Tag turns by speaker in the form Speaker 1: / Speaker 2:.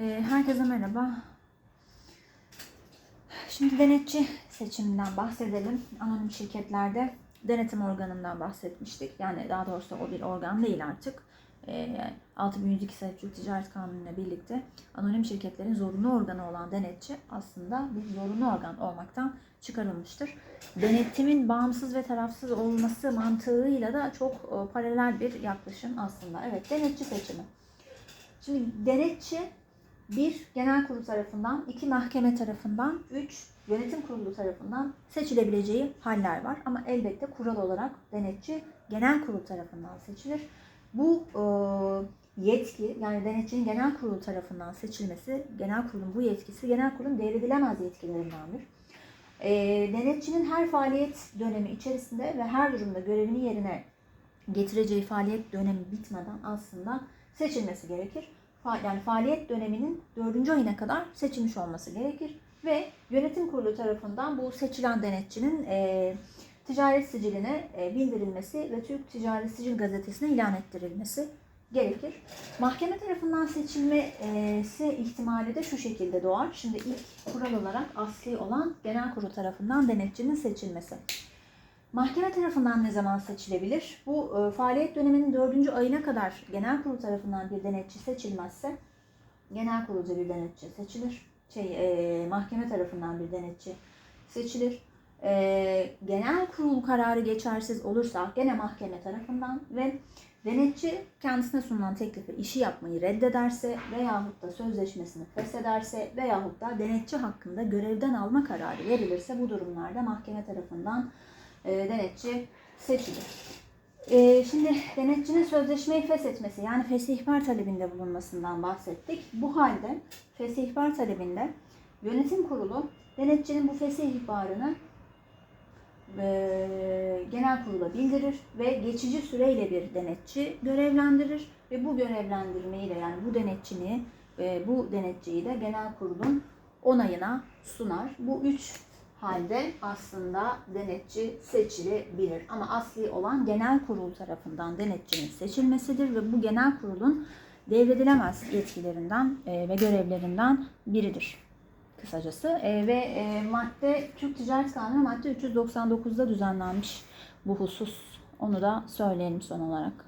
Speaker 1: Ee, herkese merhaba. Şimdi denetçi seçiminden bahsedelim. Anonim şirketlerde denetim organından bahsetmiştik. Yani daha doğrusu o bir organ değil artık. Ee, 6102 sayılı Türk Ticaret Kanunu ile birlikte anonim şirketlerin zorunlu organı olan denetçi aslında bir zorunlu organ olmaktan çıkarılmıştır. Denetimin bağımsız ve tarafsız olması mantığıyla da çok e, paralel bir yaklaşım aslında. Evet, denetçi seçimi. Şimdi denetçi bir genel kurul tarafından, iki mahkeme tarafından, üç yönetim kurulu tarafından seçilebileceği haller var. Ama elbette kural olarak denetçi genel kurul tarafından seçilir. Bu e, yetki yani denetçinin genel kurul tarafından seçilmesi, genel kurulun bu yetkisi genel kurulun devredilemez yetkilerindendir. E, denetçinin her faaliyet dönemi içerisinde ve her durumda görevini yerine getireceği faaliyet dönemi bitmeden aslında seçilmesi gerekir. Yani faaliyet döneminin dördüncü ayına kadar seçilmiş olması gerekir ve yönetim kurulu tarafından bu seçilen denetçinin e, ticaret siciline e, bildirilmesi ve Türk Ticaret Sicil Gazetesi'ne ilan ettirilmesi gerekir. Mahkeme tarafından seçilmesi ihtimali de şu şekilde doğar. Şimdi ilk kural olarak asli olan genel kurul tarafından denetçinin seçilmesi. Mahkeme tarafından ne zaman seçilebilir? Bu e, faaliyet döneminin dördüncü ayına kadar genel kurul tarafından bir denetçi seçilmezse genel kurulca bir denetçi seçilir. Şey, e, mahkeme tarafından bir denetçi seçilir. E, genel kurul kararı geçersiz olursa gene mahkeme tarafından ve denetçi kendisine sunulan teklifi işi yapmayı reddederse veyahut da sözleşmesini feshederse veyahut da denetçi hakkında görevden alma kararı verilirse bu durumlarda mahkeme tarafından e, denetçi seçilir. E, şimdi denetçinin sözleşmeyi feshetmesi yani fesih ihbar talebinde bulunmasından bahsettik. Bu halde fesih ihbar talebinde yönetim kurulu denetçinin bu fesih ihbarını e, genel kurula bildirir ve geçici süreyle bir denetçi görevlendirir ve bu görevlendirmeyi de yani bu denetçini e, bu denetçiyi de genel kurulun onayına sunar. Bu üç halde aslında denetçi seçilebilir. Ama asli olan genel kurul tarafından denetçinin seçilmesidir ve bu genel kurulun devredilemez yetkilerinden e, ve görevlerinden biridir kısacası. E, ve e, madde Türk Ticaret Kanunu madde 399'da düzenlenmiş bu husus. Onu da söyleyelim son olarak.